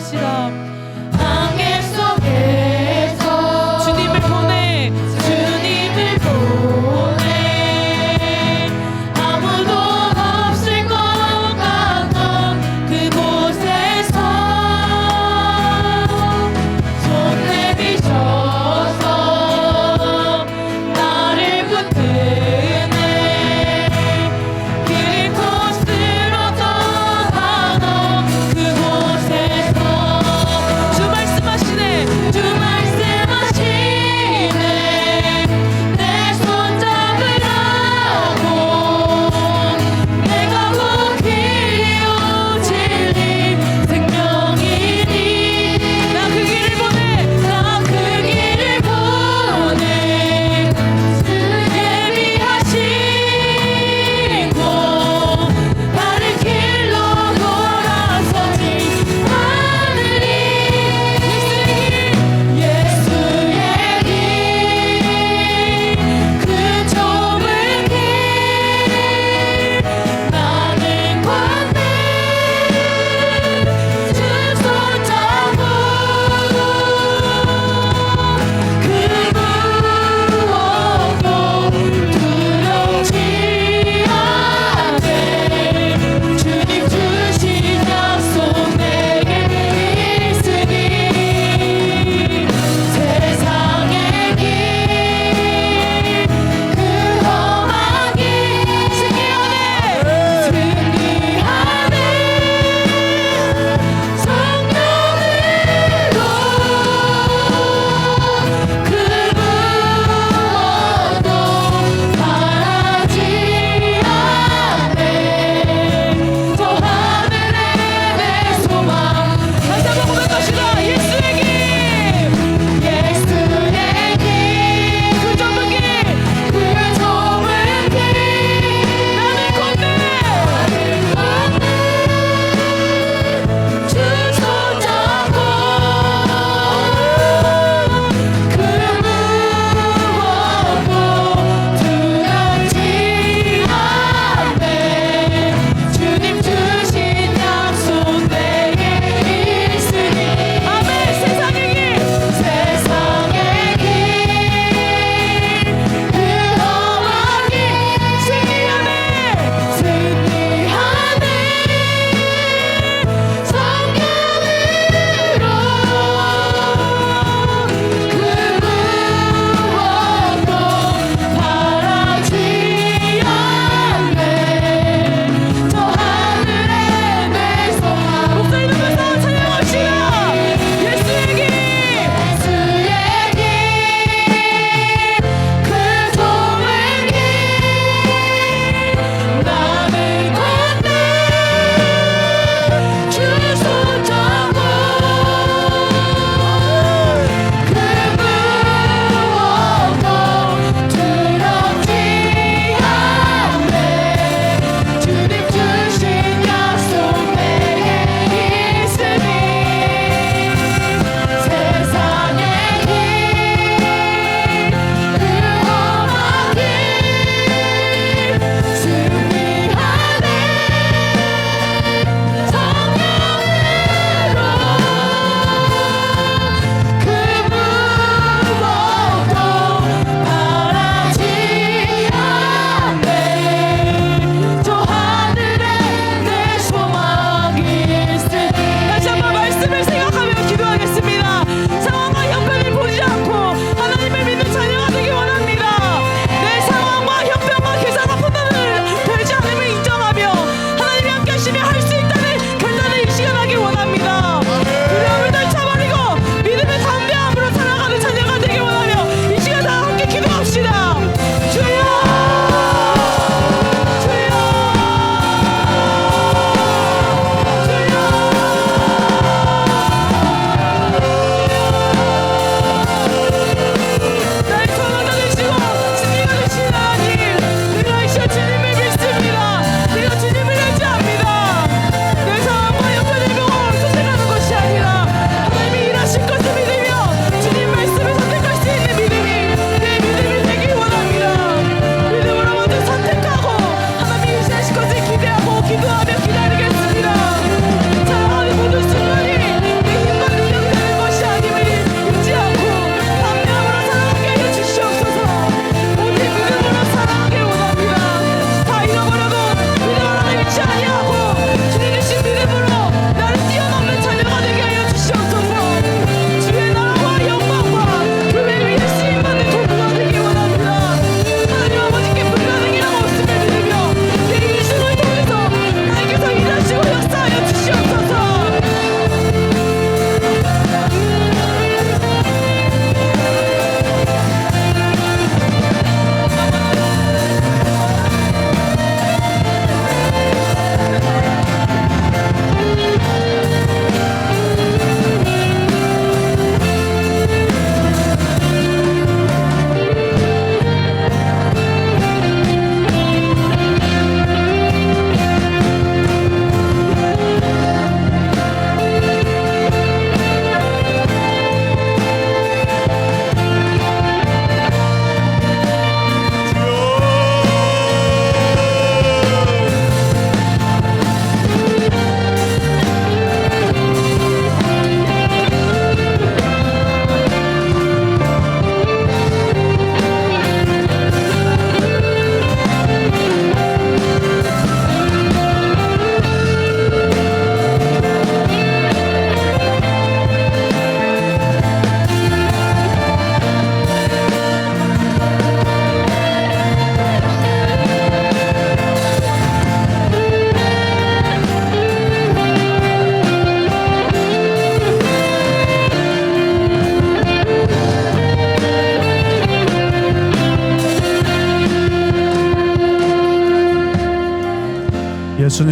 しだ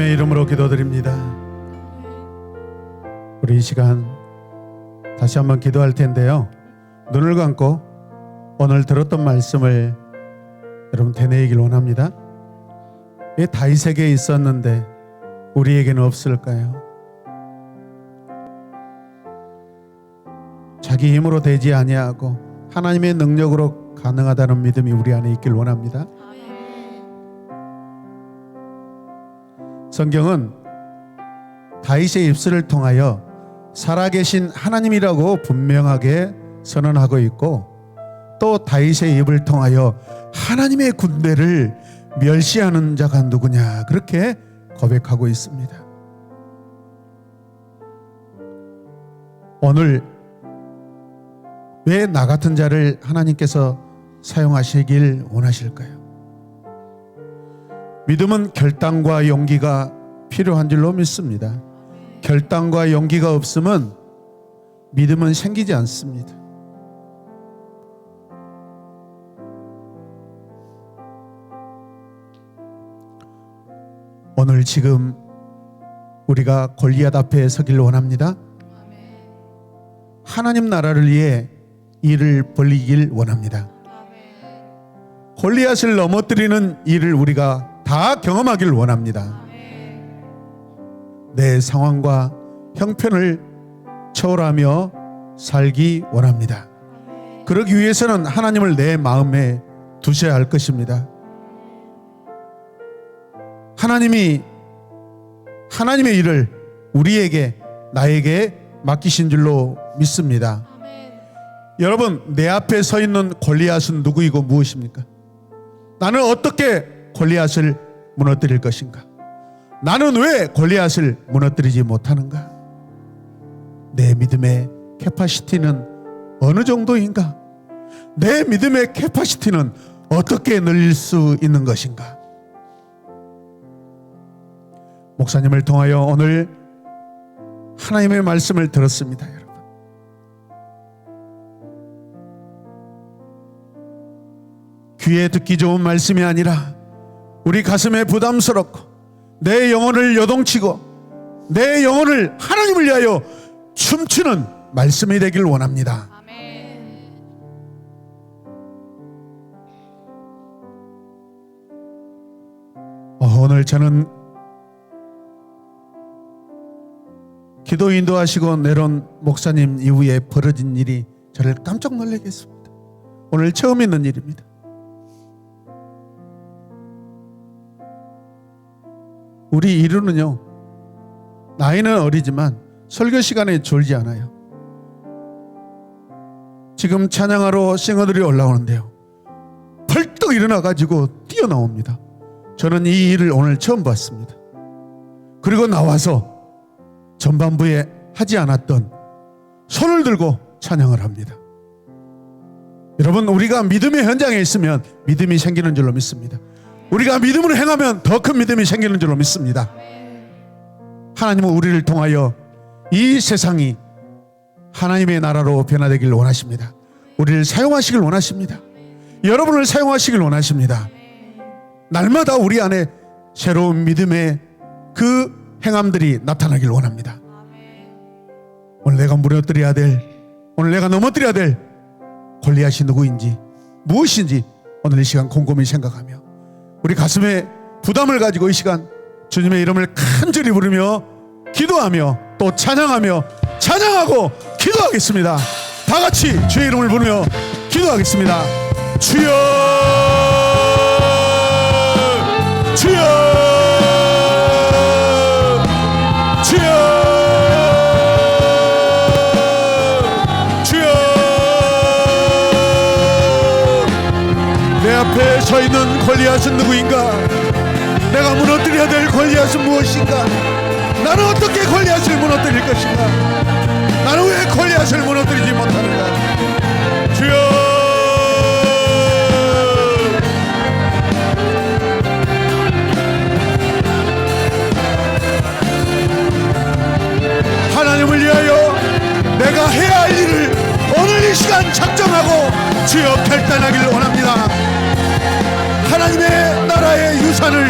예수님의 이름으로 기도드립니다. 우리 이 시간 다시 한번 기도할 텐데요. 눈을 감고 오늘 들었던 말씀을 여러분 되뇌이길 원합니다. 왜 다윗에게 있었는데 우리에게는 없을까요? 자기 힘으로 되지 아니하고 하나님의 능력으로 가능하다는 믿음이 우리 안에 있길 원합니다. 성경은 다윗의 입술을 통하여 살아계신 하나님이라고 분명하게 선언하고 있고 또 다윗의 입을 통하여 하나님의 군대를 멸시하는 자가 누구냐 그렇게 고백하고 있습니다. 오늘 왜 나 같은 자를 하나님께서 사용하시길 원하실까요? 믿음은 결단과 용기가 필요한 줄로 믿습니다. 결단과 용기가 없으면 믿음은 생기지 않습니다. 오늘 지금 우리가 골리앗 앞에 서길 원합니다. 하나님 나라를 위해 일을 벌리길 원합니다. 골리앗을 넘어뜨리는 일을 우리가 다 경험하길 원합니다. 내 상황과 형편을 초월하며 살기 원합니다. 그러기 위해서는 하나님을 내 마음에 두셔야 할 것입니다. 하나님이 하나님의 일을 우리에게 나에게 맡기신 줄로 믿습니다. 여러분 내 앞에 서 있는 골리앗은 누구이고 무엇입니까? 나는 어떻게 골리앗을 무너뜨릴 것인가? 나는 왜 골리앗을 무너뜨리지 못하는가? 내 믿음의 캐파시티는 어느 정도인가? 내 믿음의 캐파시티는 어떻게 늘릴 수 있는 것인가? 목사님을 통하여 오늘 하나님의 말씀을 들었습니다, 여러분. 귀에 듣기 좋은 말씀이 아니라 우리 가슴에 부담스럽고 내 영혼을 요동치고 내 영혼을 하나님을 위하여 춤추는 말씀이 되길 원합니다. 어, 오늘 저는 기도 인도하시고 내려온 목사님 이후에 벌어진 일이 저를 깜짝 놀라게 했습니다. 오늘 처음 있는 일입니다. 우리 이루는요 나이는 어리지만 설교 시간에 졸지 않아요. 지금 찬양하러 싱어들이 올라오는데요. 벌떡 일어나 가지고 뛰어나옵니다. 저는 이 일을 오늘 처음 봤습니다. 그리고 나와서 전반부에 하지 않았던 손을 들고 찬양을 합니다. 여러분 우리가 믿음의 현장에 있으면 믿음이 생기는 줄로 믿습니다. 우리가 믿음으로 행하면 더 큰 믿음이 생기는 줄로 믿습니다. 하나님은 우리를 통하여 이 세상이 하나님의 나라로 변화되기를 원하십니다. 우리를 사용하시길 원하십니다. 여러분을 사용하시길 원하십니다. 날마다 우리 안에 새로운 믿음의 그 행함들이 나타나길 원합니다. 오늘 내가 무너뜨려야 될, 오늘 내가 넘어뜨려야 될 골리앗이 누구인지 무엇인지 오늘 이 시간 곰곰이 생각하며 우리 가슴에 부담을 가지고 이 시간 주님의 이름을 간절히 부르며 기도하며 또 찬양하며 찬양하고 기도하겠습니다. 다 같이 주의 이름을 부르며 기도하겠습니다. 주여 주여 앞에 서 있는 골리앗은 누구인가? 내가 무너뜨려야 될 골리앗은 무엇인가? 나는 어떻게 골리앗을 무너뜨릴 것인가? 나는 왜 골리앗을 무너뜨리지 못하는가? 주여! 하나님을 위하여 내가 해야 할 일을 오늘 이 시간 작정하고 주여 결단하기를 원합니다. 하나님의 나라의 유산을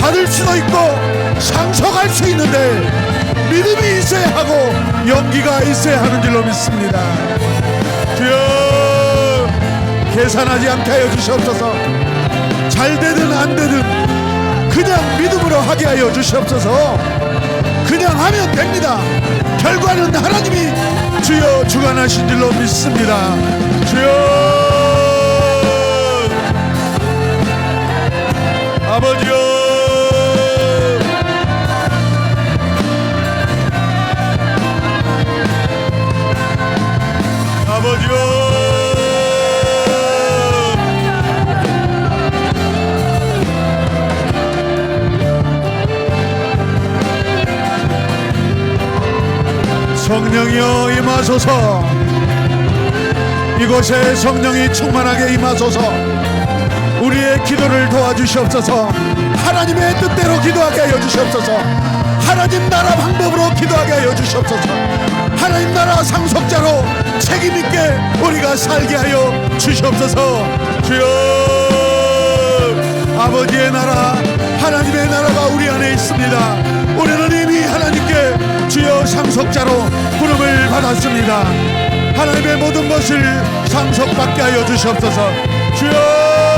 받을 수도 있고 상속할 수 있는데 믿음이 있어야 하고 용기가 있어야 하는 줄로 믿습니다. 주여 계산하지 않게 하여 주시옵소서. 잘 되든 안 되든 그냥 믿음으로 하게 하여 주시옵소서. 그냥 하면 됩니다. 결과는 하나님이 주여 주관하신 줄로 믿습니다. 주여 아버지여 아버지여 성령이여 임하소서. 이곳에 성령이 충만하게 임하소서 우리의 기도를 도와주시옵소서. 하나님의 뜻대로 기도하게 하여 주시옵소서. 하나님 나라 방법으로 기도하게 하여 주시옵소서. 하나님 나라 상속자로 책임있게 우리가 살게 하여 주시옵소서. 주여! 아버지의 나라 하나님의 나라가 우리 안에 있습니다. 우리는 이미 하나님께 주여 상속자로 부름을 받았습니다. 하나님의 모든 것을 상속받게 하여 주시옵소서. 주여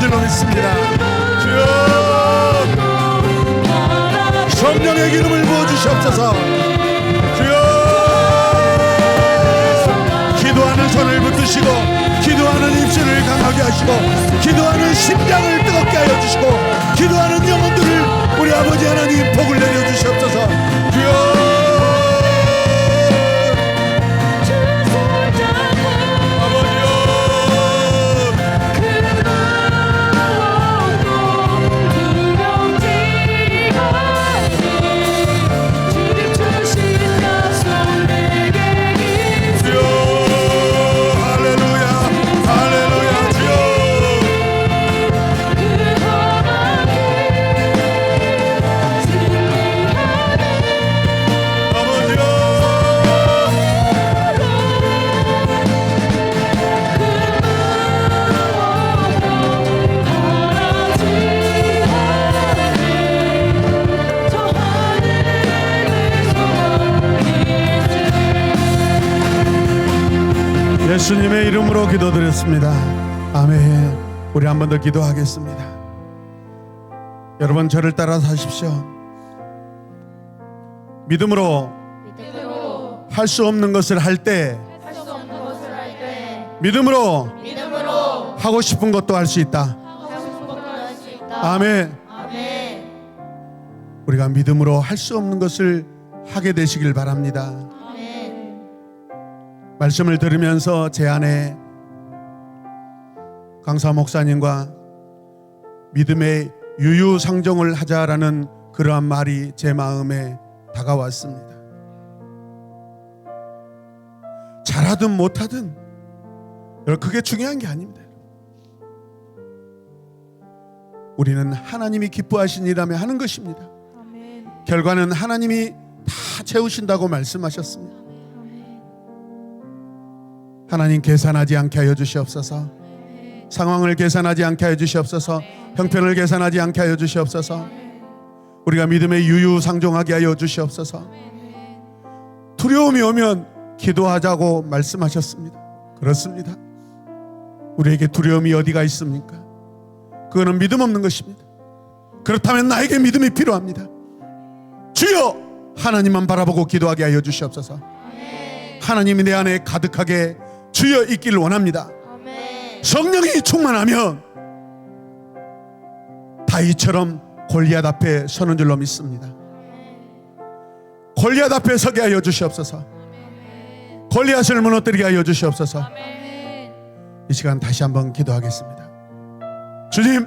줄로 믿습니다. 주여! 성령의 기름을 부어주시옵소서. 주여! 기도하는 손을 붙드시고 기도하는 입술을 강하게 하시고 기도하는 심장을 뜨겁게 하여 주시고 기도하는 영혼들을 우리 아버지 하나님 복을 내려 주시옵소서. 주여 예수님의 이름으로 기도드렸습니다. 아멘. 우리 한 번 더 기도하겠습니다. 여러분 저를 따라서 하십시오. 믿음으로 할 수 없는 것을 할 때 믿음으로 하고 싶은 것도 할 수 있다. 아멘. 우리가 믿음으로 할 수 없는 것을 하게 되시길 바랍니다. 말씀을 들으면서 제 안에 강사 목사님과 믿음의 유유상종을 하자라는 그러한 말이 제 마음에 다가왔습니다. 잘하든 못하든 그게 중요한 게 아닙니다. 우리는 하나님이 기뻐하신 일하며 하는 것입니다. 아멘. 결과는 하나님이 다 채우신다고 말씀하셨습니다. 하나님 계산하지 않게 하여 주시옵소서. 상황을 계산하지 않게 하여 주시옵소서. 형편을 계산하지 않게 하여 주시옵소서. 우리가 믿음에 유유상종하게 하여 주시옵소서. 두려움이 오면 기도하자고 말씀하셨습니다. 그렇습니다. 우리에게 두려움이 어디가 있습니까? 그거는 믿음 없는 것입니다. 그렇다면 나에게 믿음이 필요합니다. 주여 하나님만 바라보고 기도하게 하여 주시옵소서. 하나님이 내 안에 가득하게 주여 있기를 원합니다. 아멘. 성령이 충만하면 다이처럼 골리앗 앞에 서는 줄로 믿습니다. 골리앗 앞에 서게 하여 주시옵소서. 골리앗을 무너뜨리게 하여 주시옵소서. 아멘. 이 시간 다시 한번 기도하겠습니다. 주님,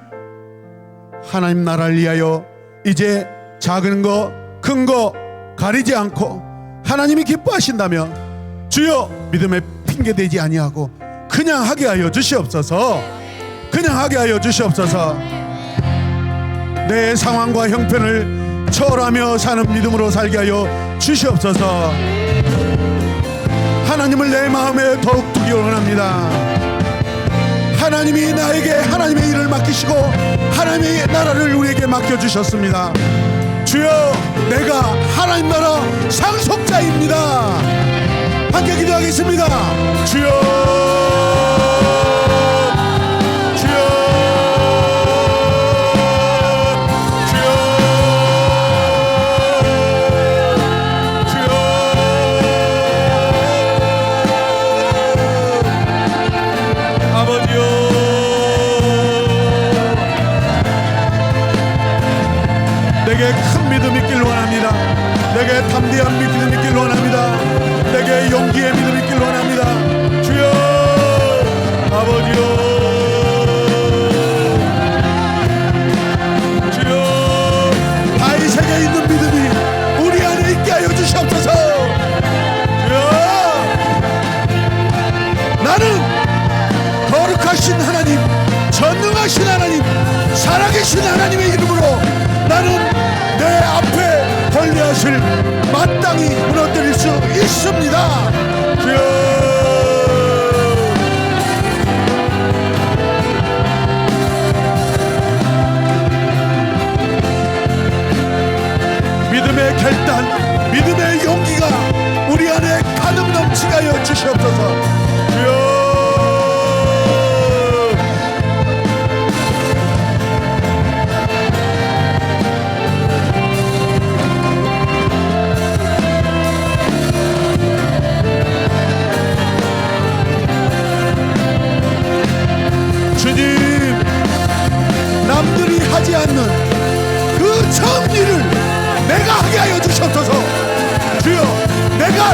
하나님 나라를 위하여 이제 작은 거, 큰 거 가리지 않고 하나님이 기뻐하신다면 주여 믿음에 핑계 대지 아니하고 그냥 하게 하여 주시옵소서. 그냥 하게 하여 주시옵소서. 내 상황과 형편을 초월하며 사는 믿음으로 살게 하여 주시옵소서. 하나님을 내 마음에 더욱 두기 원합니다. 하나님이 나에게 하나님의 일을 맡기시고 하나님의 나라를 우리에게 맡겨 주셨습니다. 주여, 내가 하나님 나라 상속자입니다. 함께 기도하겠습니다. 주여. 내게 담대한 마땅히 무너뜨릴 수 있습니다. 주여. 믿음의 결단, 믿음의 용기가 우리 안에 가득 넘치게 하여 주시옵소서.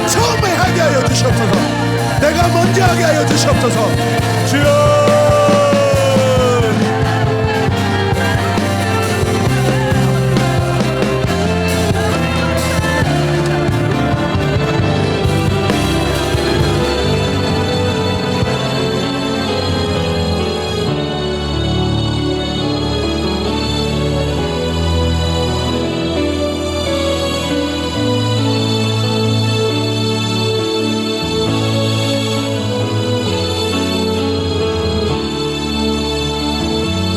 처음에 하게 하여 주시옵소서. 내가 먼저 하게 하여 주시옵소서. 주여.